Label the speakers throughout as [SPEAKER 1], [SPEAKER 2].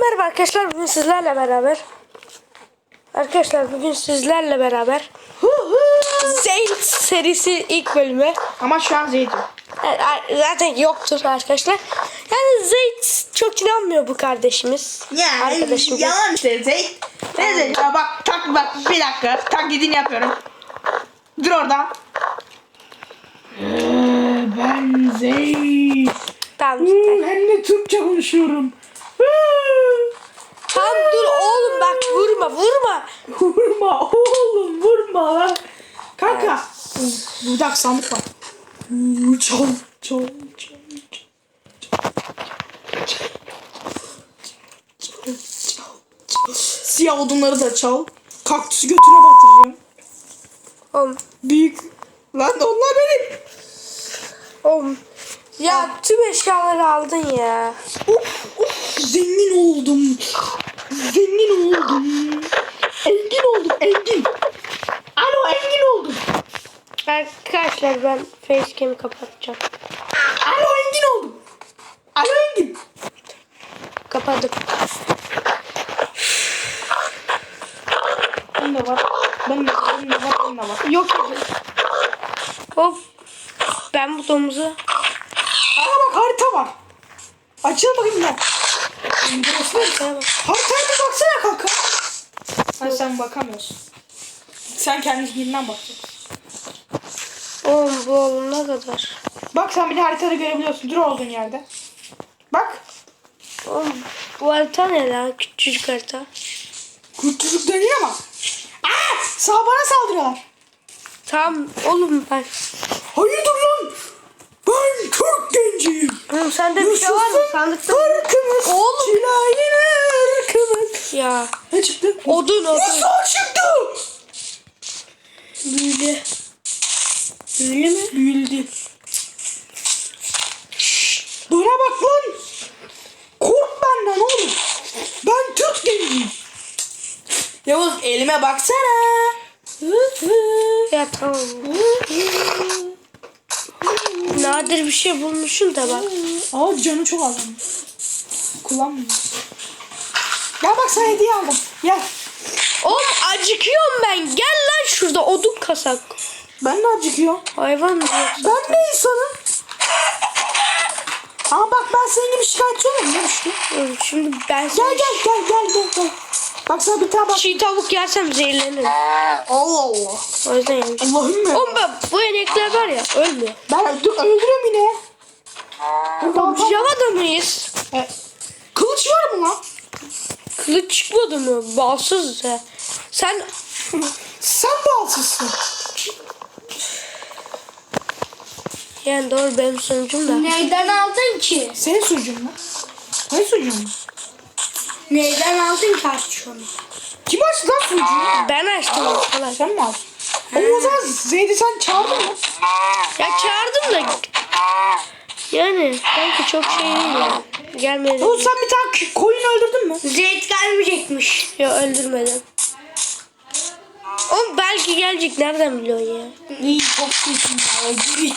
[SPEAKER 1] merhaba arkadaşlar bugün sizlerle beraber Arkadaşlar bugün sizlerle beraber Zeyd serisi ilk bölümü
[SPEAKER 2] Ama şu an Zeyd yok.
[SPEAKER 1] Zaten yoktur arkadaşlar Yani Zeyd çok inanmıyor bu kardeşimiz
[SPEAKER 2] Ya
[SPEAKER 1] Arkadaşımız
[SPEAKER 2] yalan işte Zeyd. Ne Zeyd? Ya bak tak bak bir dakika taklidini yapıyorum. Dur orada. Ee, ben Zeyd.
[SPEAKER 1] Tamam
[SPEAKER 2] Hem de Türkçe konuşuyorum.
[SPEAKER 1] Tamam dur oğlum bak vurma vurma
[SPEAKER 2] vurma oğlum vurma lan. Kanka. Budak sandık var. Çal çal çal. Siyah odunları da çal. Kaktüsü götüne batıracağım.
[SPEAKER 1] Oğlum,
[SPEAKER 2] Büyük. Lan onlar benim.
[SPEAKER 1] oğlum Ya tüm eşyaları aldın ya
[SPEAKER 2] Of of zengin oldum. Zengin oldum. Engin oldum engin. Alo engin oldum.
[SPEAKER 1] Arkadaşlar ben facecam'i kapatacağım
[SPEAKER 2] Alo engin oldum. Alo engin.
[SPEAKER 1] Kapadım
[SPEAKER 2] Ben de var. Ben de var. Ben de var. Ben de var.
[SPEAKER 1] Yok edin Hop Ben bu domuzu
[SPEAKER 2] bak var. Açıl bakayım ya. Burası ne?
[SPEAKER 1] Bak.
[SPEAKER 2] Haritaya bir baksana kanka. Ha sen bakamıyorsun. Sen kendi zihninden bakacaksın.
[SPEAKER 1] Oğlum bu oğlum ne kadar
[SPEAKER 2] Bak sen bir de haritada görebiliyorsun. Dur olduğun yerde. Bak.
[SPEAKER 1] Oğlum bu harita ne lan? Küçücük harita.
[SPEAKER 2] Kurtuluk dönüyor ama. Aa! Sağ bana saldırıyorlar.
[SPEAKER 1] Tamam oğlum ben.
[SPEAKER 2] Hayırdır lan?
[SPEAKER 1] Oğlum sende bir şey var mı? Sandıkta
[SPEAKER 2] Irkımız.
[SPEAKER 1] Oğlum.
[SPEAKER 2] Çilayine ırkımız.
[SPEAKER 1] Ya.
[SPEAKER 2] Ne çıktı?
[SPEAKER 1] Odun odun.
[SPEAKER 2] Nasıl çıktı?
[SPEAKER 1] Büyülü. Büyülü mü?
[SPEAKER 2] Büyülü değil. Bana bak lan. Kork benden oğlum. Ben Türk genciyim. Yavuz elime baksana.
[SPEAKER 1] Ya tamam. Nadir bir şey bulmuşsun da bak.
[SPEAKER 2] Aa canı çok az. onun. Kullanmıyor. Gel bak sana hediye aldım. Gel.
[SPEAKER 1] Oğlum acıkıyorum ben. Gel lan şurada odun kasak.
[SPEAKER 2] Ben de acıkıyorum.
[SPEAKER 1] Hayvan diyor.
[SPEAKER 2] Ben de insanım. Ama bak ben senin gibi şikayetçi olurum ne işte.
[SPEAKER 1] Oğlum Şimdi ben
[SPEAKER 2] Gel gel gel gel gel gel. Bak sana bir tane bak.
[SPEAKER 1] çiğ tavuk yersem zehirlenirim.
[SPEAKER 2] Allah Allah.
[SPEAKER 1] O yüzden yemiş.
[SPEAKER 2] Allah'ım ya.
[SPEAKER 1] Oğlum ben, bu enekler var ya ölmüyor.
[SPEAKER 2] Ben dur öldürüyorum yine. Bak.
[SPEAKER 1] Java'da mıyız?
[SPEAKER 2] E, kılıç var mı lan?
[SPEAKER 1] Kılıç çıkmadı mı? Balsız ya. Sen
[SPEAKER 2] Sen balsızsın.
[SPEAKER 1] yani doğru benim sonucum da.
[SPEAKER 3] Neyden aldın ki?
[SPEAKER 2] Senin sucuğun mu? Ne sucuğun mu?
[SPEAKER 3] Neyden aldın ki açıyorsun?
[SPEAKER 2] Kim açtı lan sucuğu?
[SPEAKER 1] Ben açtım falan.
[SPEAKER 2] Sen mi? Oğlum o zaman Zeyd'i sen çağırdın mı?
[SPEAKER 1] Ya çağırdım da. Yani sanki çok şey değil ya. Gelmedi.
[SPEAKER 2] Oğlum sen bir tane koyun öldürdün mü?
[SPEAKER 3] Zeyt gelmeyecekmiş.
[SPEAKER 1] Ya öldürmedim. Oğlum belki gelecek nereden biliyorsun ya?
[SPEAKER 2] İyi çok iyisin ya.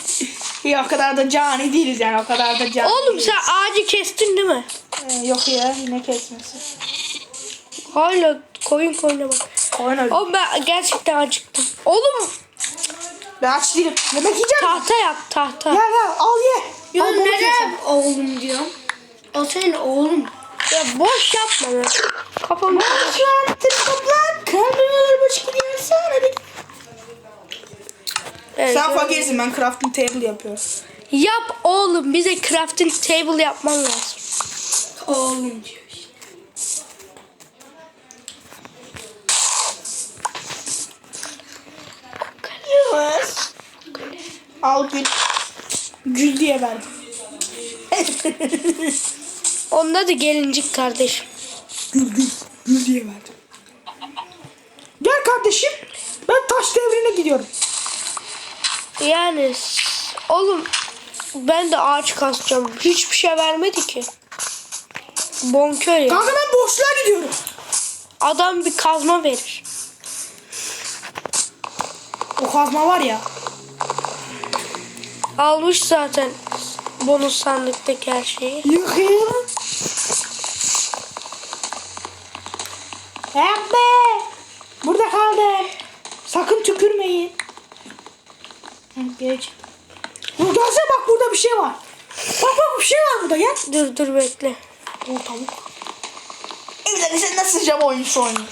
[SPEAKER 2] İyi o kadar da cani değiliz yani o kadar da cani
[SPEAKER 1] Oğlum
[SPEAKER 2] değiliz.
[SPEAKER 1] sen ağacı kestin değil mi?
[SPEAKER 2] Ee, yok ya yine kesmesi.
[SPEAKER 1] Hala koyun koyuna bak.
[SPEAKER 2] Koyun öldü.
[SPEAKER 1] Oğlum ben gerçekten acıktım. Oğlum
[SPEAKER 2] Ben aç değilim. Yemek yiyeceğim.
[SPEAKER 1] tahta yap tahta.
[SPEAKER 2] Gel gel al ye.
[SPEAKER 3] Ya
[SPEAKER 2] Al, sen.
[SPEAKER 3] neden oğlum diyorum? O senin oğlum.
[SPEAKER 1] Ya boş yapma ya. Kafamı
[SPEAKER 2] Şu an toplan. Kalbimi başka sana.
[SPEAKER 1] Evet,
[SPEAKER 2] Sen
[SPEAKER 1] evet.
[SPEAKER 2] fakirsin ben crafting table yapıyorum.
[SPEAKER 1] Yap oğlum bize crafting table yapman lazım.
[SPEAKER 2] Yavaş. Al gül. Gül diye verdim.
[SPEAKER 1] Onda da gelincik kardeşim.
[SPEAKER 2] gül gül. Gül diye verdim. Gel kardeşim. Ben taş devrine gidiyorum.
[SPEAKER 1] Yani oğlum ben de ağaç kasacağım. Hiçbir şey vermedi ki. Bonkör ya.
[SPEAKER 2] Kanka ben boşluğa gidiyorum.
[SPEAKER 1] Adam bir kazma verir.
[SPEAKER 2] O kazma var ya.
[SPEAKER 1] Almış zaten bonus sandıktaki her şeyi.
[SPEAKER 2] Yıkayım. Yapma. Burada kaldı. Sakın tükürmeyin. Geç. Gelsene bak burada bir şey var. Bak bak bir şey var burada gel.
[SPEAKER 1] Dur dur bekle.
[SPEAKER 2] O tavuk. Sen nasıl Java oyuncusu oynuyor?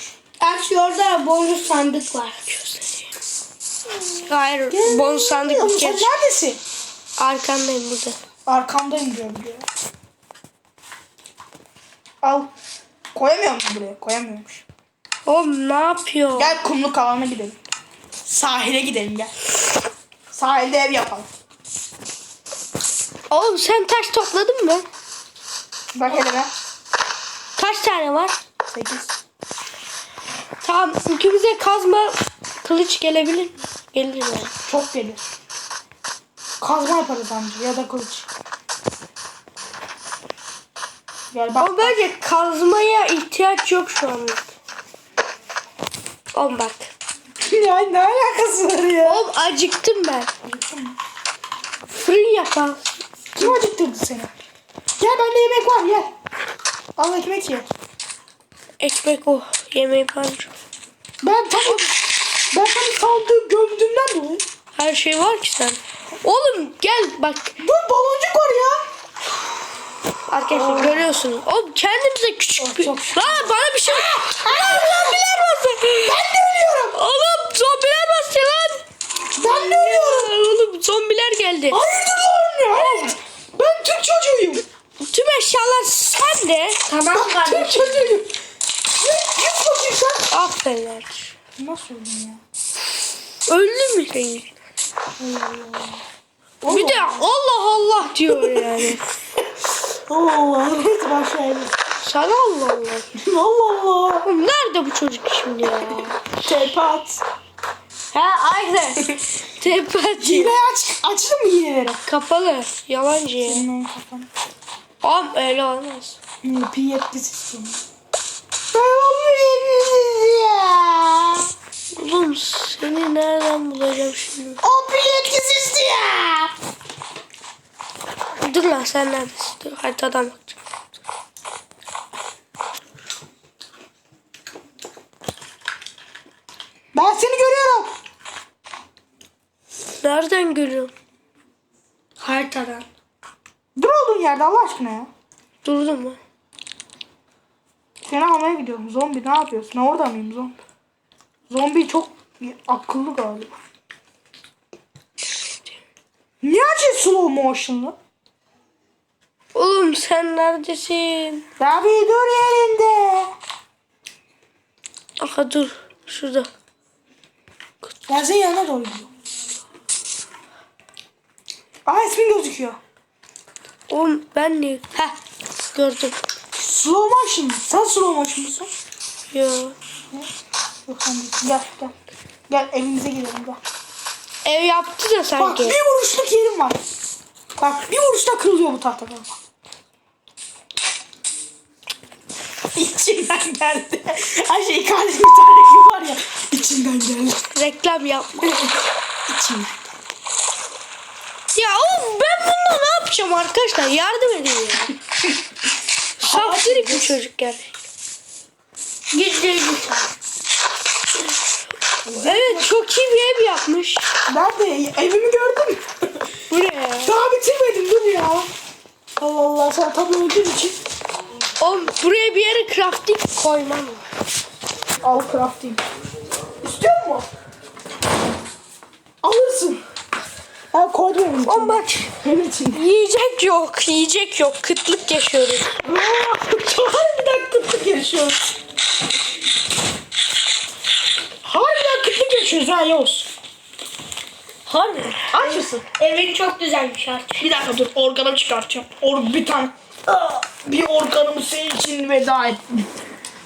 [SPEAKER 3] Orada bonus sandık var.
[SPEAKER 1] Hayır bonus sandık bir
[SPEAKER 2] sen
[SPEAKER 1] kere.
[SPEAKER 2] neredesin?
[SPEAKER 1] Arkandayım burada.
[SPEAKER 2] Arkamdayım diyorum diyor. Al. Koyamıyor musun buraya? Koyamıyormuş.
[SPEAKER 1] Oğlum ne yapıyor?
[SPEAKER 2] Gel kumluk alana gidelim. Sahile gidelim gel. Sahilde ev yapalım.
[SPEAKER 1] Oğlum sen taş topladın mı?
[SPEAKER 2] Bak hele ben.
[SPEAKER 1] Kaç tane var?
[SPEAKER 2] 8.
[SPEAKER 1] Tamam ikimize kazma kılıç gelebilir mi? Gelir yani.
[SPEAKER 2] Çok gelir. Kazma yaparız anca ya da kılıç. Gel bak.
[SPEAKER 1] Ama bence kazmaya ihtiyaç yok şu anlık. Oğlum bak.
[SPEAKER 2] Ya ne alakası var ya?
[SPEAKER 1] Oğlum acıktım ben. Fırın yapalım.
[SPEAKER 2] Kim acıktırdı seni? Bende yemek var gel. Al ekmek ye.
[SPEAKER 1] Ekmek o. Yemeği falan.
[SPEAKER 2] Ben tam ben tam sandığı gömdüğümden dolayı.
[SPEAKER 1] Her şey var ki sen. Oğlum gel bak.
[SPEAKER 2] Dur baloncuk var ya.
[SPEAKER 1] Arkadaşlar görüyorsunuz. Oğlum kendimize küçük bir...
[SPEAKER 2] çok
[SPEAKER 1] Lan bana bir şey... Lan zombiler bastı.
[SPEAKER 2] Ben de ölüyorum.
[SPEAKER 1] Oğlum zombiler bastı lan.
[SPEAKER 2] Ben de ölüyorum.
[SPEAKER 1] Oğlum zombiler geldi.
[SPEAKER 2] Hayırdır lan ya? Hayır. Ben Türk çocuğuyum.
[SPEAKER 1] Tüm eşyalar sende.
[SPEAKER 3] Tamam kardeşim.
[SPEAKER 2] Ne? Git bakayım sen.
[SPEAKER 1] Aferin kardeşim.
[SPEAKER 2] Nasıl öldün ya?
[SPEAKER 1] Öldü mü sen? Bir de Allah Allah diyor yani.
[SPEAKER 2] Allah Allah. Neyse başlayalım.
[SPEAKER 1] Sana Allah Allah.
[SPEAKER 2] Allah Allah.
[SPEAKER 1] Nerede bu çocuk şimdi ya?
[SPEAKER 2] Tepat.
[SPEAKER 1] Ha aynen. Tepeci.
[SPEAKER 2] Hile aç. Açtın mı hileleri?
[SPEAKER 1] Kapalı. Yalancı ya.
[SPEAKER 2] Senin onun kafanı.
[SPEAKER 1] Oğlum öyle olmaz.
[SPEAKER 2] P7 sistemi. ya.
[SPEAKER 1] Oğlum seni nereden bulacağım şimdi?
[SPEAKER 2] O P7 sistem.
[SPEAKER 1] Dur lan sen neredesin? Dur haritadan bakacağım.
[SPEAKER 2] Ben seni görüyorum.
[SPEAKER 1] Nereden görüyorum?
[SPEAKER 3] Haritadan.
[SPEAKER 2] Dur olduğun yerde Allah aşkına ya.
[SPEAKER 1] Durdum mu?
[SPEAKER 2] Seni almaya gidiyorum. Zombi ne yapıyorsun? Ben orada mıyım zombi? Zombi çok akıllı galiba. Niye açıyorsun slow motion'lı?
[SPEAKER 1] Oğlum sen neredesin?
[SPEAKER 2] Tabi dur yerinde.
[SPEAKER 1] Aha dur. Şurada.
[SPEAKER 2] Ben senin yanına doğru gidiyorum. Aa ismin gözüküyor.
[SPEAKER 1] Oğlum ben niye? Heh. Gördüm.
[SPEAKER 2] Slow motion mı? Sen slow motion musun?
[SPEAKER 1] Ya.
[SPEAKER 2] Yok sen değilsin. Gel gel. Gel evimize gidelim gel.
[SPEAKER 1] Ev yaptı da
[SPEAKER 2] Bak
[SPEAKER 1] sanki.
[SPEAKER 2] bir vuruşluk yerim var. Bak bir vuruşta kırılıyor bu tahta bak. İçinden geldi. Her şey kardeşim bir tane var ya. İçinden geldi.
[SPEAKER 1] Reklam yapma.
[SPEAKER 2] İçinden.
[SPEAKER 1] Ya oğlum ben bununla ne yapacağım arkadaşlar? Yardım edin ya. Saftirik bir çocuk gerçekten.
[SPEAKER 3] Git git.
[SPEAKER 1] Evet çok iyi bir ev yapmış.
[SPEAKER 2] Ben de evimi gördüm.
[SPEAKER 1] Bu ne ya?
[SPEAKER 2] Daha bitirmedim dur ya. Allah Allah sen tabii öldüğün için.
[SPEAKER 1] Oğlum buraya bir yere crafting koymam.
[SPEAKER 2] Al crafting. İstiyor musun? Alırsın. Ha
[SPEAKER 1] Oğlum
[SPEAKER 2] içine.
[SPEAKER 1] bak yiyecek yok, yiyecek yok. Kıtlık yaşıyoruz.
[SPEAKER 2] Harbiden kıtlık yaşıyoruz. Harbiden kıtlık yaşıyoruz ha Yavuz.
[SPEAKER 1] Harbi.
[SPEAKER 2] Aç mısın?
[SPEAKER 3] Evin çok güzelmiş artık.
[SPEAKER 2] Bir dakika dur organımı çıkartacağım. Or bir tane. Aa, Bir organımı senin için veda ettim.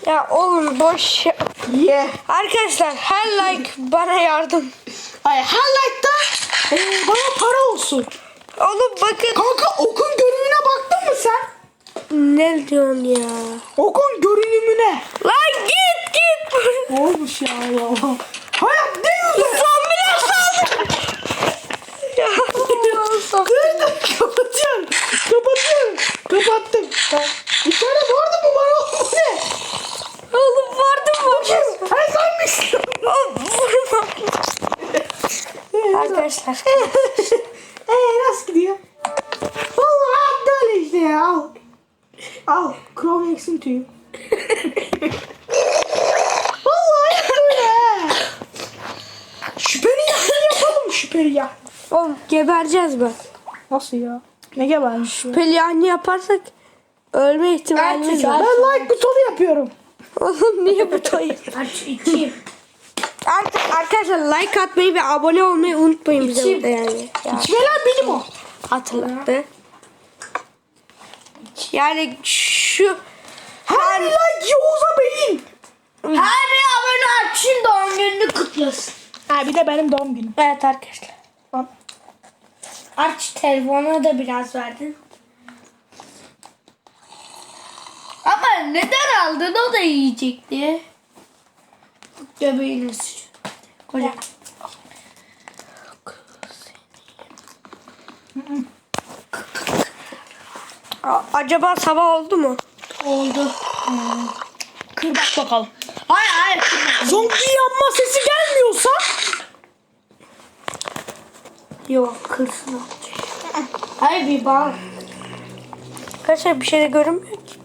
[SPEAKER 1] Ya oğlum boş ya-
[SPEAKER 2] Ye.
[SPEAKER 1] Arkadaşlar her like bana yardım.
[SPEAKER 2] Hayır her like'da e, bana para olsun.
[SPEAKER 1] Oğlum bakın.
[SPEAKER 2] Kanka okun görünümüne baktın mı sen?
[SPEAKER 1] Ne diyorsun ya?
[SPEAKER 2] Okun görünümüne.
[SPEAKER 1] Lan git git.
[SPEAKER 2] Ne olmuş ya ya? Hayat ne güzel.
[SPEAKER 1] Zombiler saldı. ya
[SPEAKER 2] dur kapatıyorum. Kapatıyorum. Kapattım. Ha, Bir tane vardı mı bana? O ne?
[SPEAKER 1] Oğlum vardı mı?
[SPEAKER 2] Hayır sen misin?
[SPEAKER 1] Oğlum vurma. Arkadaşlar.
[SPEAKER 2] Eee nasıl gidiyor? Vallahi böyle işte ya. Al. Al. Chrome X'in tüyü. Vallahi böyle. Şüpheli yahni yapalım şüpheli yahni.
[SPEAKER 1] Oğlum gebereceğiz bak.
[SPEAKER 2] Nasıl ya? Ne gebermiş ya?
[SPEAKER 1] Pelyani yaparsak ölme ihtimalimiz var.
[SPEAKER 2] Ben like butonu yapıyorum.
[SPEAKER 1] Oğlum niye bu toyu?
[SPEAKER 3] Aç içeyim.
[SPEAKER 1] Artık arkadaşlar like atmayı ve abone olmayı unutmayın bize burada yani. Ya,
[SPEAKER 2] İçmeler benim o.
[SPEAKER 1] hatırlattı. Yani şu
[SPEAKER 2] Her like Yavuz'a beyin.
[SPEAKER 3] Her bir abone açın doğum gününü kutlasın.
[SPEAKER 2] Ha bir de benim doğum günüm.
[SPEAKER 1] evet arkadaşlar.
[SPEAKER 3] Aç telefona da biraz verdin. Ama neden aldın o da yiyecekti. Göbeğine
[SPEAKER 1] A- acaba sabah oldu mu?
[SPEAKER 3] Oldu.
[SPEAKER 2] Kır bak bakalım.
[SPEAKER 3] Hayır hayır.
[SPEAKER 2] Zombi yanma sesi gelmiyorsa
[SPEAKER 3] Yok kırsın. Hayır bir bal.
[SPEAKER 1] Arkadaşlar bir şey de görünmüyor ki.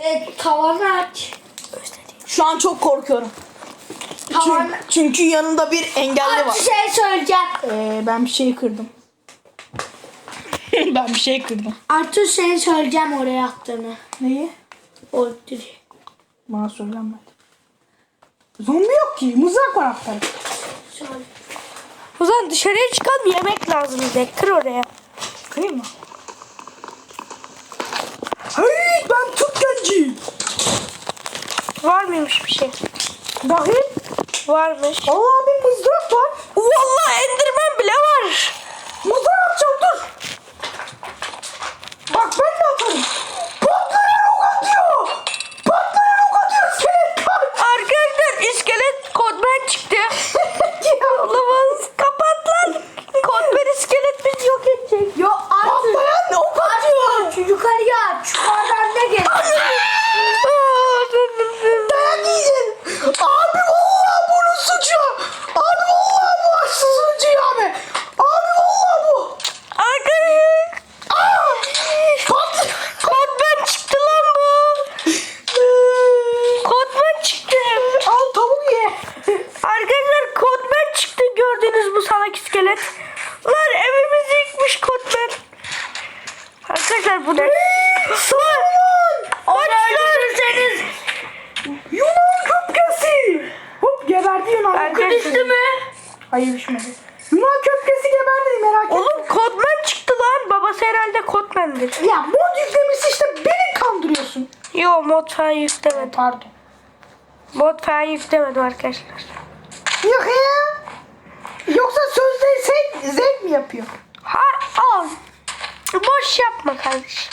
[SPEAKER 3] Evet tavanı aç.
[SPEAKER 2] şu an çok korkuyorum. Çünkü, çünkü yanında bir engelli var.
[SPEAKER 3] aç şey söyleyeceğim.
[SPEAKER 2] Ee, ben bir şey kırdım. ben bir şey kırdım.
[SPEAKER 3] Artur seni söyleyeceğim oraya attığını.
[SPEAKER 2] Neyi?
[SPEAKER 3] O direği.
[SPEAKER 2] Bana söylenmedi. Zombi yok ki. Mızrak var.
[SPEAKER 3] Söyle.
[SPEAKER 1] O zaman dışarıya çıkalım yemek lazım bize. Kır oraya.
[SPEAKER 2] Kırayım mı? Hey ben Türk genciyim.
[SPEAKER 1] Var mıymış bir şey?
[SPEAKER 2] Dahil.
[SPEAKER 1] Varmış.
[SPEAKER 2] Allah bir mızrak var.
[SPEAKER 1] Vallahi endirmen bile var.
[SPEAKER 2] Mızrak atacağım dur. Bak ben de atarım. Patlayan ok atıyor. Patlayan ok atıyor. Iskelet.
[SPEAKER 1] Arkadaşlar iskelet kodman çıktı. Olamaz. Kapat lan. Kodman iskelet bizi yok edecek.
[SPEAKER 3] Yo Artur.
[SPEAKER 2] Patlayan ok atıyor.
[SPEAKER 3] Şu yukarıya aç. Yukarıdan ne geliyor?
[SPEAKER 2] Dayak yiyeceksin. Abi vallahi bunun suçu. Abi vallahi bu haksızın suçu abi. Abi vallahi bu.
[SPEAKER 1] Arkadaşlar.
[SPEAKER 2] Aa! Pat.
[SPEAKER 1] Kodman çıktı lan bu. Kodman çıktı.
[SPEAKER 2] Al tavuk ye.
[SPEAKER 1] Arkadaşlar kodman çıktı gördünüz bu salak iskelet. Lan evimizi yıkmış kodman. Arkadaşlar bu ne? Lan! Açlar!
[SPEAKER 2] Yunan köpkesi. Hop geberdi Yunan.
[SPEAKER 1] Arkadaşlar-
[SPEAKER 2] Düştü mü? Hayır düşmedi. Yunan köpkesi geberdi merak etme.
[SPEAKER 1] Oğlum kodman çıktı lan. Babası kodmandır.
[SPEAKER 2] Ya mod yüklemiş işte beni kandırıyorsun.
[SPEAKER 1] Yo mod falan yüklemedim.
[SPEAKER 2] Pardon.
[SPEAKER 1] Mod falan yüklemedim arkadaşlar.
[SPEAKER 2] Yok ya. Yoksa sözde zevk, zevk mi yapıyor?
[SPEAKER 1] Ha al. Boş yapma kardeşim.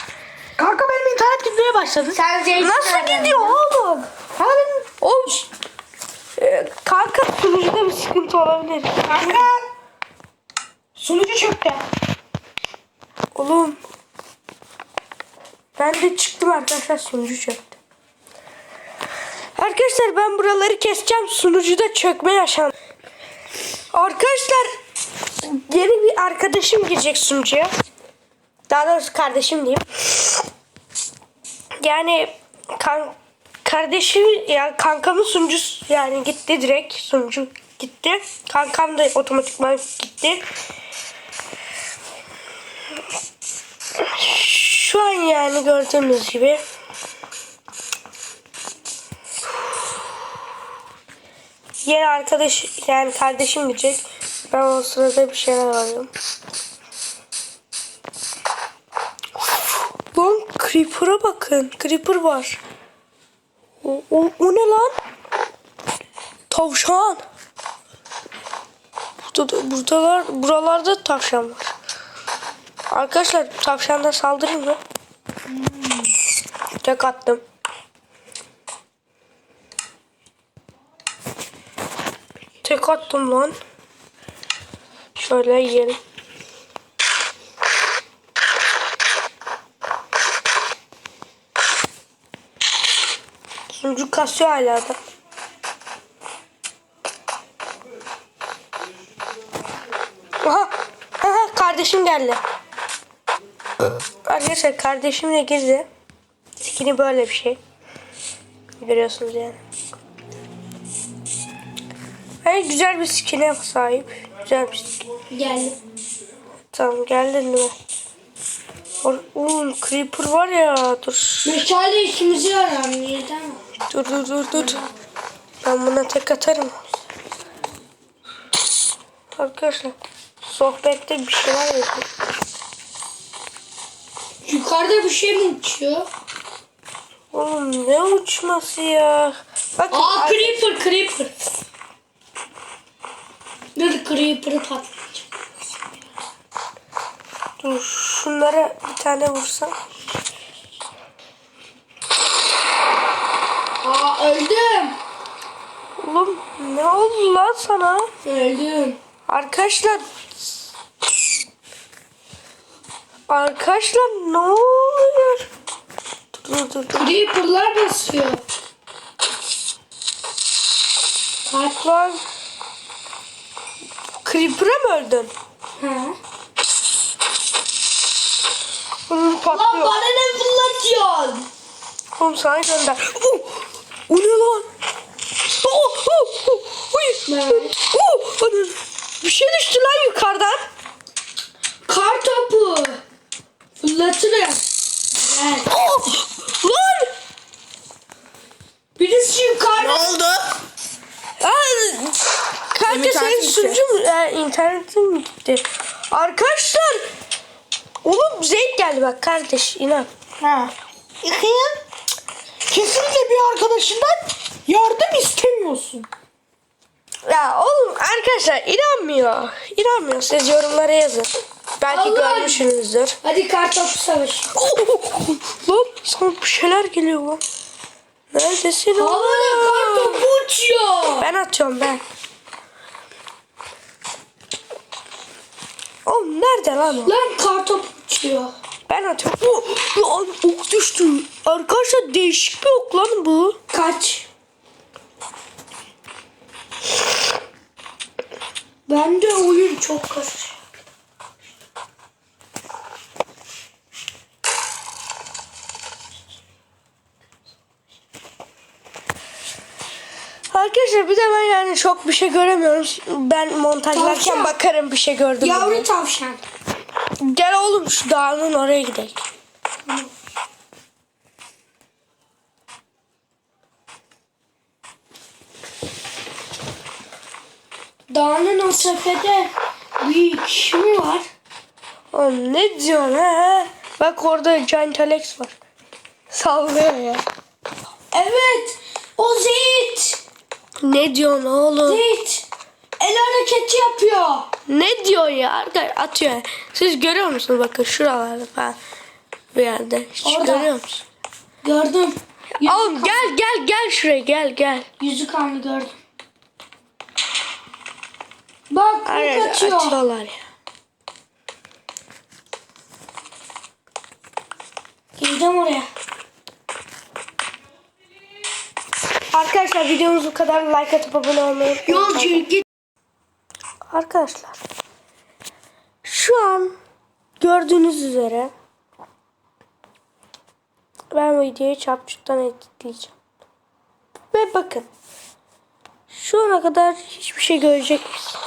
[SPEAKER 2] Kanka benim internet gitmeye başladı.
[SPEAKER 3] Sen zeytin
[SPEAKER 1] Nasıl gidiyor oğlum?
[SPEAKER 2] Ha benim
[SPEAKER 1] Oğlum. şş, e, kanka sunucuda bir sıkıntı olabilir.
[SPEAKER 2] kanka. Sunucu çöktü.
[SPEAKER 1] Oğlum. Ben de çıktım arkadaşlar sunucu çöktü. Arkadaşlar ben buraları keseceğim. Sunucuda çökme yaşandı. Arkadaşlar yeni bir arkadaşım girecek sunucuya. Daha doğrusu kardeşim diyeyim. Yani kan kardeşim yani kankamın sunucusu yani gitti direkt sunucu gitti. Kankam da otomatikman gitti. Şu an yani gördüğünüz gibi yeni arkadaş yani kardeşim gidecek. Ben o sırada bir şeyler arıyorum. Lan Creeper'a bakın. Creeper var. O, o, o ne lan? Tavşan. Burada, da- buradalar, buralarda tavşan var. Arkadaşlar tavşandan saldırır mı? Tek attım. Tek attım lan. Şöyle yiyelim. Sucuk kasıyor hala da. geldi. Arkadaşlar kardeşim de girdi. Skin'i böyle bir şey. Görüyorsunuz yani. Yani güzel bir skin'e sahip. Güzel bir skin.
[SPEAKER 3] Geldim.
[SPEAKER 1] Tamam geldin mi? Oğlum Creeper var ya dur.
[SPEAKER 3] Meşale ikimizi yarar neden?
[SPEAKER 1] Dur dur dur dur. Ben buna tek atarım. Arkadaşlar sohbette bir şeyler yapıyor.
[SPEAKER 3] Yukarıda bir şey mi uçuyor?
[SPEAKER 1] Oğlum ne uçması ya? Bakın
[SPEAKER 3] Aa
[SPEAKER 1] ar-
[SPEAKER 3] creeper creeper. Dur creeper'ı patlatacağım.
[SPEAKER 1] dur şunlara bir tane vursam.
[SPEAKER 3] Aa öldüm.
[SPEAKER 1] Oğlum ne oldu lan sana?
[SPEAKER 3] Öldüm.
[SPEAKER 1] Arkadaşlar Arkadaşlar ne oluyor? Dur dur dur. dur.
[SPEAKER 3] Creeper'lar basıyor. Kaç
[SPEAKER 1] Lan Creeper'a mı öldün? Oğlum
[SPEAKER 3] Lan
[SPEAKER 1] patlıyor.
[SPEAKER 3] bana ne fırlatıyorsun?
[SPEAKER 1] Oğlum sana gönder. Oh! O ne lan? Oh! Oh! Oh! Uy!
[SPEAKER 3] Ne?
[SPEAKER 1] Oh! Bir şey düştü lan yukarıdan.
[SPEAKER 3] Kar topu. Fırlatırım. Gel.
[SPEAKER 1] Oh! Lan!
[SPEAKER 3] Birisi yukarıda.
[SPEAKER 2] oldu?
[SPEAKER 1] Aa, kanka senin
[SPEAKER 2] internetim
[SPEAKER 1] sunucun e, internetin mi gitti? Arkadaşlar Oğlum Zeyd geldi bak kardeş inan.
[SPEAKER 2] Ha. Yıkayın. Kesinlikle bir arkadaşından yardım istemiyorsun.
[SPEAKER 1] Ya oğlum arkadaşlar inanmıyor. İnanmıyor. Siz yorumlara yazın. Belki
[SPEAKER 3] Allah!
[SPEAKER 1] görmüşsünüzdür.
[SPEAKER 3] Hadi kar topu savaşı.
[SPEAKER 1] Lan sana bir şeyler geliyor lan. Neredesin
[SPEAKER 3] Havada kar
[SPEAKER 1] oğlum?
[SPEAKER 3] topu uçuyor.
[SPEAKER 1] Ben atıyorum ben. Oğlum nerede lan o?
[SPEAKER 3] Lan kar topu uçuyor.
[SPEAKER 1] Ben atıyorum. Oh, lan ok düştü. Arkadaşlar değişik bir ok lan bu.
[SPEAKER 3] Kaç. Bende oyun çok kasıyor.
[SPEAKER 1] Arkadaşlar bir de ben yani çok bir şey göremiyorum. Ben montajlarken
[SPEAKER 3] Tavşan.
[SPEAKER 1] bakarım bir şey gördüm.
[SPEAKER 3] Yavru
[SPEAKER 1] diye.
[SPEAKER 3] tavşan.
[SPEAKER 1] Gel oğlum şu dağın oraya gidelim.
[SPEAKER 3] Dağının o tepede bir kişi mi var?
[SPEAKER 1] Oğlum ne diyorsun ha? Bak orada Giant Alex var. Sallıyor ya.
[SPEAKER 3] Evet. O Zeyt.
[SPEAKER 1] Ne diyorsun oğlum?
[SPEAKER 3] Zeyt. El hareketi yapıyor.
[SPEAKER 1] Ne diyor ya? Arkadaş atıyor. Siz görüyor musunuz? Bakın şuralarda falan. Bir yerde. Hiç
[SPEAKER 3] Orada.
[SPEAKER 1] görüyor musun?
[SPEAKER 3] Gördüm. Yüzü,
[SPEAKER 1] Oğlum gel gel gel şuraya gel gel.
[SPEAKER 3] yüzü kanlı gördüm. Bak bu
[SPEAKER 1] Arkadaşlar
[SPEAKER 3] kaçıyor.
[SPEAKER 1] atıyorlar ya.
[SPEAKER 3] Girdim oraya.
[SPEAKER 1] Arkadaşlar videomuz bu kadar. Like atıp abone olmayı unutmayın.
[SPEAKER 3] Yolcu git.
[SPEAKER 1] Arkadaşlar şu an gördüğünüz üzere ben videoyu çapçuktan editleyeceğim. Ve bakın şu ana kadar hiçbir şey görecek misiniz?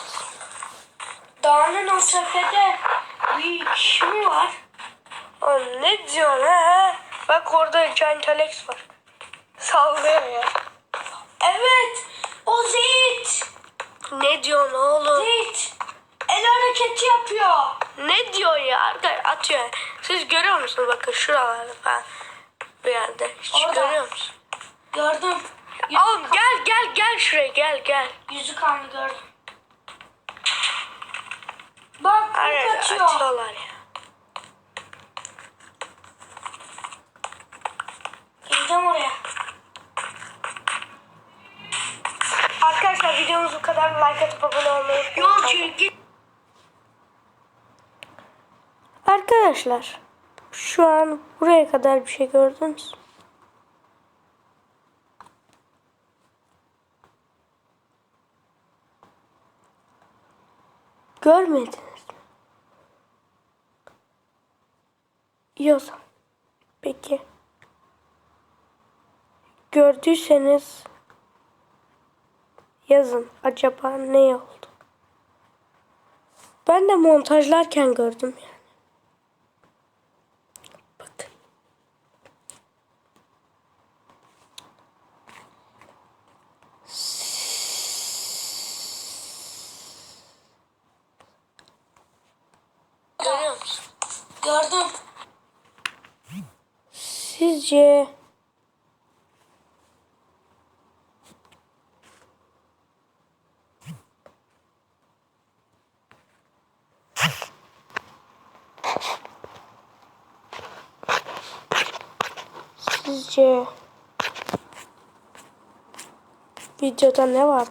[SPEAKER 3] Dağının o tepede bir kişi mi var?
[SPEAKER 1] Oğlum ne diyorsun ha? Bak orada Giant Alex var. Sallıyor ya.
[SPEAKER 3] Evet. O Zeyt.
[SPEAKER 1] Ne diyorsun oğlum?
[SPEAKER 3] Zeyt. El hareketi yapıyor.
[SPEAKER 1] Ne diyor ya? Arkadaş atıyor. Siz görüyor musunuz? Bakın şuralarda falan. Bir yerde. Hiç
[SPEAKER 3] Orada.
[SPEAKER 1] görüyor musun?
[SPEAKER 3] Gördüm.
[SPEAKER 1] Oğlum gel gel gel şuraya gel gel.
[SPEAKER 3] Yüzü kanlı gördüm. Bak bu
[SPEAKER 1] Arkadaşlar
[SPEAKER 3] kaçıyor.
[SPEAKER 1] atıyorlar ya.
[SPEAKER 3] Girdim oraya.
[SPEAKER 1] Arkadaşlar videomuz bu kadar. Like atıp abone olmayı unutmayın.
[SPEAKER 3] Yolcu git.
[SPEAKER 1] Arkadaşlar şu an buraya kadar bir şey gördünüz. mü? Görmediniz. mi? İyi o zaman. Peki. Gördüyseniz yazın. Acaba ne oldu? Ben de montajlarken gördüm yani. Bakın.
[SPEAKER 3] Görüyor musun? Gördüm.
[SPEAKER 1] Sizce Sizce videoda ne vardı?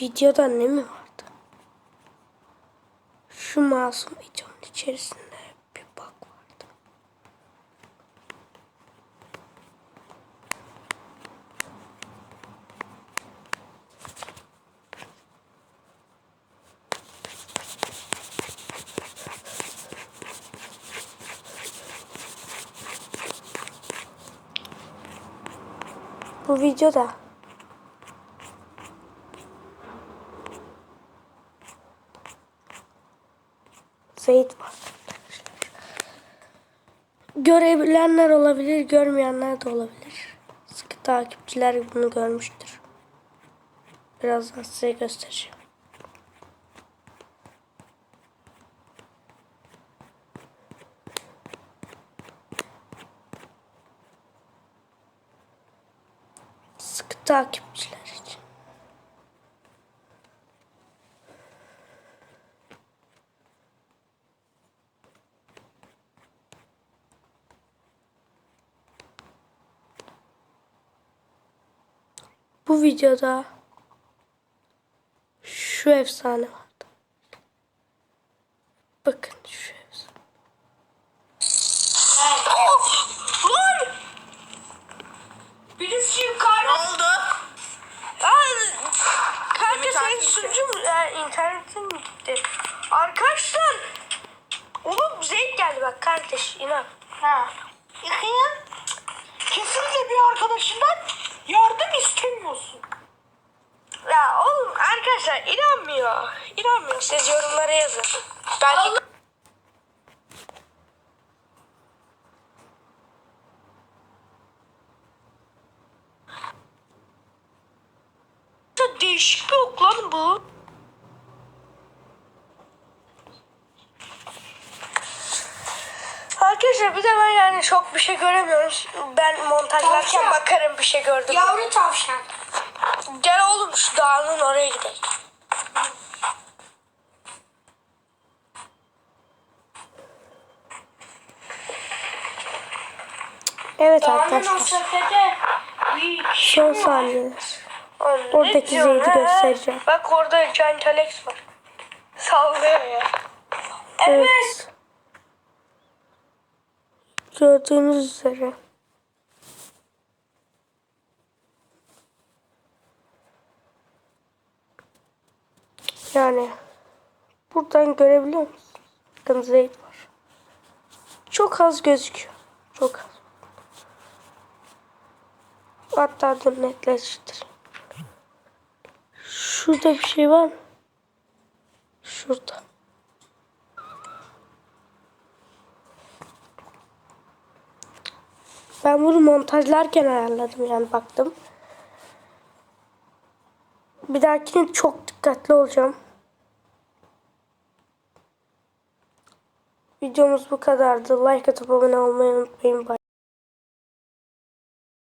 [SPEAKER 1] Videoda ne mi vardı? Masum videonun içerisinde bir bug vardı. Bu videoda Seyit var. Görebilenler olabilir, görmeyenler de olabilir. Sıkı takipçiler bunu görmüştür. Birazdan size göstereceğim. Sıkı takipçiler için. Bu videoda şu efsane vardı. Bakın şu efsane.
[SPEAKER 3] Lan! Birisi yukarı.
[SPEAKER 2] Ne oldu?
[SPEAKER 1] Aa, kanka
[SPEAKER 2] Demin
[SPEAKER 1] senin
[SPEAKER 2] takip
[SPEAKER 1] sunucun e, internetin mi gitti? Arkadaşlar oğlum Zeyt geldi bak kardeş inan.
[SPEAKER 2] Ha. Yıkayın. Kesinlikle bir arkadaşından yardım istemiyorsun.
[SPEAKER 1] Ya oğlum arkadaşlar inanmıyor. İnanmıyor. Siz yorumlara yazın. Ben Değişik bir ok lan bu. Arkadaşlar bir de ben yani çok bir şey göremiyorum. Ben montajlarken
[SPEAKER 3] Tavşan.
[SPEAKER 1] bakarım bir şey gördüm.
[SPEAKER 3] Yavru tavşan.
[SPEAKER 1] Gel oğlum şu dağın oraya gidelim. Evet
[SPEAKER 3] o
[SPEAKER 1] arkadaşlar.
[SPEAKER 3] bir
[SPEAKER 1] Son saniyeler. Oradaki Zeyt'i göstereceğim.
[SPEAKER 3] Bak orada Giant Alex var. Sallıyor ya.
[SPEAKER 1] Evet. Gördüğünüz üzere. Yani buradan görebiliyor musunuz? Bakın Zeyt var. Çok az gözüküyor. Çok az. Hatta dur netleştir. Şurada bir şey var mı? Şurada. Ben bunu montajlarken ayarladım yani baktım. Bir dahakine çok dikkatli olacağım. Videomuz bu kadardı. Like atıp abone olmayı unutmayın. Bye.